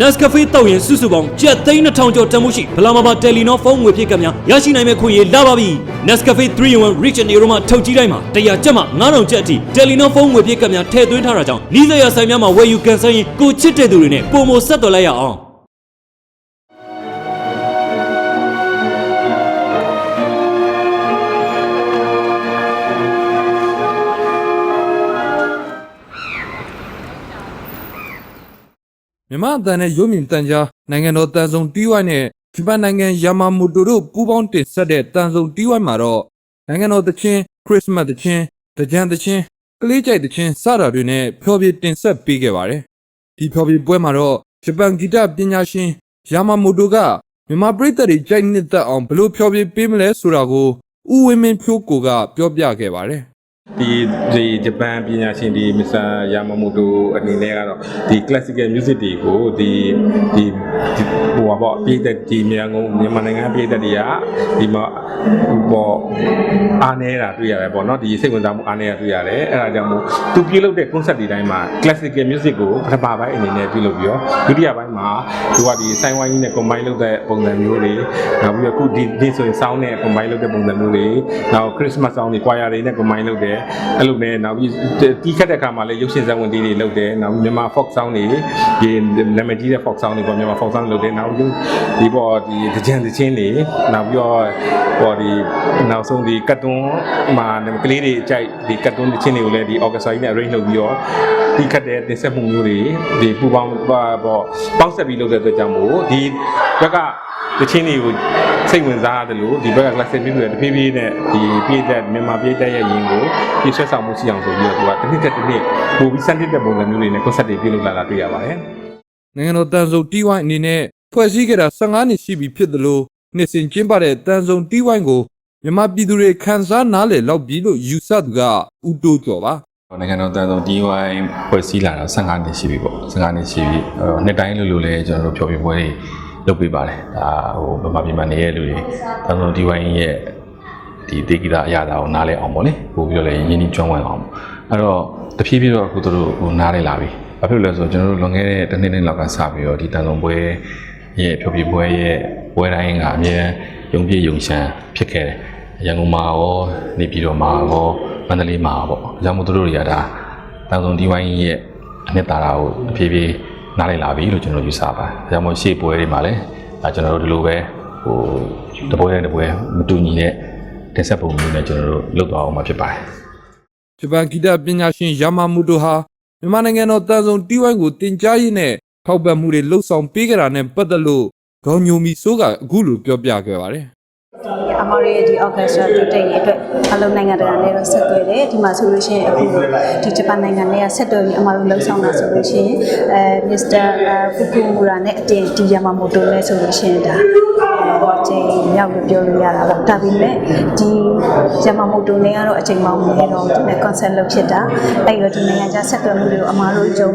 Nescafe တောက်ရင်စုစုပေါင်းကျပ်သိန်း2000ကျော်တန်ဖိုးရှိဗလာမာပါတယ်လီနောဖုန်းငွေဖြစ်ကများရရှိနိုင်မဲ့ခွင့်ရလာပါပြီ Nescafe 3-in-1 Rich and Aroma ထုတ်ကြီးတိုင်းမှာ100ကျပ်မှ9000ကျပ်အထိတယ်လီနောဖုန်းငွေဖြစ်ကများထည့်သွင်းထားတာကြောင့်နီးစပ်ရာဆိုင်များမှာဝယ်ယူကန်ဆယ်ရင်ကိုချစ်တဲ့သူတွေနဲ့ပုံမဆက်တော်လိုက်ရအောင် မြန်မာအတန်နဲ့ရုပ်မြင်တန်ကြားနိုင်ငံတော်တန်ဆုံတီးဝိုင်းနဲ့ဂျပန်နိုင်ငံယာမာမိုတိုတို့ပူးပေါင်းတင်ဆက်တဲ့တန်ဆုံတီးဝိုင်းမှာတော့နိုင်ငံတော်သချင်းခရစ်စမတ်သချင်းတကြံသချင်းကလေးကြိုက်သချင်းစတာတွေနဲ့ဖျော်ဖြေတင်ဆက်ပေးခဲ့ပါတယ်ဒီဖျော်ဖြေပွဲမှာတော့ဂျပန်ဂီတပညာရှင်ယာမာမိုတိုကမြန်မာပြည်သက်တွေကြိုက်နှစ်သက်အောင်ဘယ်လိုဖျော်ဖြေပေးမလဲဆိုတာကိုဦးဝင်းမင်းဖြိုးကိုကပြောပြခဲ့ပါတယ် ဒီဒီဂျပန်ပညာရှင်ဒီမစ္စတာယာမမိုတိုအနေနဲ့ကတော့ဒီ classical music တွေကိုဒီဒီဒီဟိုပါပေါ့ပြည်သက်ဒီမြန်ကုန်မြန်မာနိုင်ငံပြည်သက်တွေကဒီမှာပေါ့အားနေတာတွေ့ရတယ်ပေါ့နော်ဒီစိတ်ဝင်စားမှုအားနေတာတွေ့ရတယ်အဲ့ဒါကြောင့်မို့သူပြုလုပ်တဲ့ concept ဒီတိုင်းမှာ classical music ကိုပထမပိုင်းအနေနဲ့ပြုလုပ်ပြီးတော့ဒုတိယပိုင်းမှာသူကဒီဆိုင်ဝိုင်းကြီးနဲ့ combine လုပ်တဲ့ပုံစံမျိုးတွေနောက်ပြီးတော့အခုဒီဒီဆိုရင် sound နဲ့ combine လုပ်တဲ့ပုံစံမျိုးတွေနောက် Christmas sound တွေ choir တွေနဲ့ combine လုပ်တယ်အဲ့လိုနဲ့နောက်ပြီးတီးခတ်တဲ့အခါမှာလည်းရုပ်ရှင်ဇာတ်ဝင်တီးတွေလုပ်တယ်နောက်ပြီးမြန်မာ folk sound တွေဒီနာမည်ကြီးတဲ့ folk sound တွေပေါ့မြန်မာ folk sound လုပ်တယ်နောက်ပြီးဒီပေါ့ဒီတကြံတချင်းတွေနောက်ပြီးတော့ပေါ့ဒီနောက်ဆုံးဒီကတ်တွန်းမှာကလေးတွေအကြိုက်ဒီကတ်တွန်းတချင်းတွေကိုလည်းဒီ orchestra ကြီးနဲ့ arrange လုပ်ပြီးတော့တီးခတ်တဲ့တင်ဆက်မှုမျိုးတွေဒီပူပေါင်းပေါ့ပေါင်းဆက်ပြီးလုပ်တဲ့အတွက်ကြောင့်မို့ဒီဘက်ကတချင်းတွေကို စိတ်ဝင်စားရတယ်လို့ဒီဘက်က classic music တွေတဖြည်းဖြည်းနဲ့ဒီပြည်သက်မြန်မာပြည်သက်ရဲ့ယင်ကိုပြည့်ဆွဲဆောင်မှုရှိအောင်ဆိုပြီးတော့သူကတစ်နှစ်တစ်နှစ်ပို့ပြီးစမ်းသစ်တဲ့ပုံစံမျိုးတွေနဲ့ concept တွေပြုလုပ်လာတာတွေ့ရပါတယ်နိုင်ငံတော်တန်ဆုံတီးဝိုင်းအနေနဲ့ဖွဲ့စည်းခဲ့တာ15နှစ်ရှိပြီဖြစ်သလိုနှစ်စဉ်ကျင်းပတဲ့တန်ဆုံတီးဝိုင်းကိုမြန်မာပြည်သူတွေခံစားနားလည်လောက်ပြီလို့ယူဆသူကဦးတိုးကျော်ပါနိုင်ငံတော်တန်ဆုံ DIY ဖွဲ့စည်းလာတာ15နှစ်ရှိပြီပေါ့15နှစ်ရှိပြီအဲတော့နှစ်တိုင်းလို့လို့လည်းကျွန်တော်တို့ဖြောပြပွဲတွေ လုပ်ပေးပါတယ်ဒါဟိုဗမာပြည်မှာနေတဲ့လူတွေတန်ဆုံ DIY ရဲ့ဒီဒေဂီတာအရာတာကိုနားလည်အောင်ပေါ့လေပို့ပြီးတော့လည်းရင်းနှီးကျွမ်းဝင်အောင်ပေါ့အဲ့တော့တဖြည်းဖြည်းတော့အခုတို့ဟိုနားလည်လာပြီဘာဖြစ်လို့လဲဆိုတော့ကျွန်တော်တို့လွန်ခဲ့တဲ့တစ်နှစ်နှစ်လောက်ကစပြီးတော့ဒီတန်ဆုံပွဲရဲ့ဖြောပြပွဲရဲ့ပွဲတိုင်းကအမြဲရုံပြည့်ရုံရှမ်းဖြစ်ခဲ့တယ်ရန်ကုန်မှာရောနေပြည်တော်မှာရောမန္တလေးမှာရောပေါ့အကြောင်းမို့တို့တွေကဒါတန်ဆုံဒီဝိုင်းရဲ့အနှစ်သာရကိုအဖြည်းဖြည်း နားလည်လာပြီလို့ကျွန်တော်ယူဆပါတယ်။ဒါကြောင့်မို့ရှေ့ပွဲတွေမှာလည်းဒါကျွန်တော်တို့ဒီလိုပဲဟိုတပွဲနဲ့တပွဲမတူညီတဲ့တင်ဆက်ပုံမျိုးနဲ့ကျွန်တော်တို့လုပ်သွားအောင်မှာဖြစ်ပါတယ်။ဂျပန်ဂီတပညာရှင်ယာမာမူတိုဟာမြန်မာနိုင်ငံတော်တန်ဆုံတီးဝိုင်းကိုတင်ကြားရင်းနဲ့ထောက်ပံ့မှုတွေလှုပ်ဆောင်ပေးကြတာနဲ့ပတ်သက်လို့ဒေါ်ညိုမီဆိုးကအခုလိုပြောပြခဲ့ပါတယ် ဒီအမေရိကဒီ orchestra တိုးတက်ရေးအတွက်အလုံးနိုင်ငံတကာနဲ့တော့ဆက်သွယ်တယ်ဒီမှာဆိုလို့ရှိရင်အခုဒီဂျပန်နိုင်ငံနဲ့ဆက်သွယ်ပြီးအမတို့လှုပ်ဆောင်တာဆိုလို့ရှိရင်အဲ Mr. Fukumura နဲ့အတင်ဒီ Yamamoto နဲ့ဆိုလို့ရှိရင်ဒါ အဲချိန်မြောက်လို့ပြောလို့ရတာပေါ့ဒါပေမဲ့ဒီ Yamamoto နဲ့ကတော့အချိန်မောင်းနေတော့ဒီနဲ့ concert လုပ်ဖြစ်တာအဲ့တော့ဒီနိုင်ငံခြားဆက်သွယ်မှုတွေကိုအမတို့ဂျုံ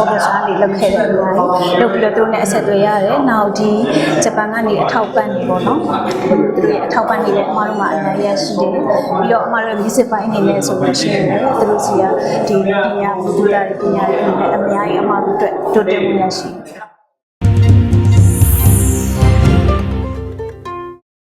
orchestra နေလုပ်ခဲ့တယ်အများကြီးလုပ်ပြီးတော့သူတို့နဲ့အဆက်အသွယ်ရတယ်နောက်ဒီဂျပန်ကနေအထောက်ပံ့နေပေါ့နော်သူတွေအထောက်ပံ့နေတဲ့အမှားတို့မှာအများကြီးရရှိတယ်ပြီးတော့အမှားတို့ music ပိုင်းအနေနဲ့ဆိုလို့ရှိရင်လည်းသူတို့စီကဒီပညာဘုဒ္ဓတွေပညာတွေအနေနဲ့အများကြီးအမှားတို့အတွက်တိုးတက်မှုရရှိတယ်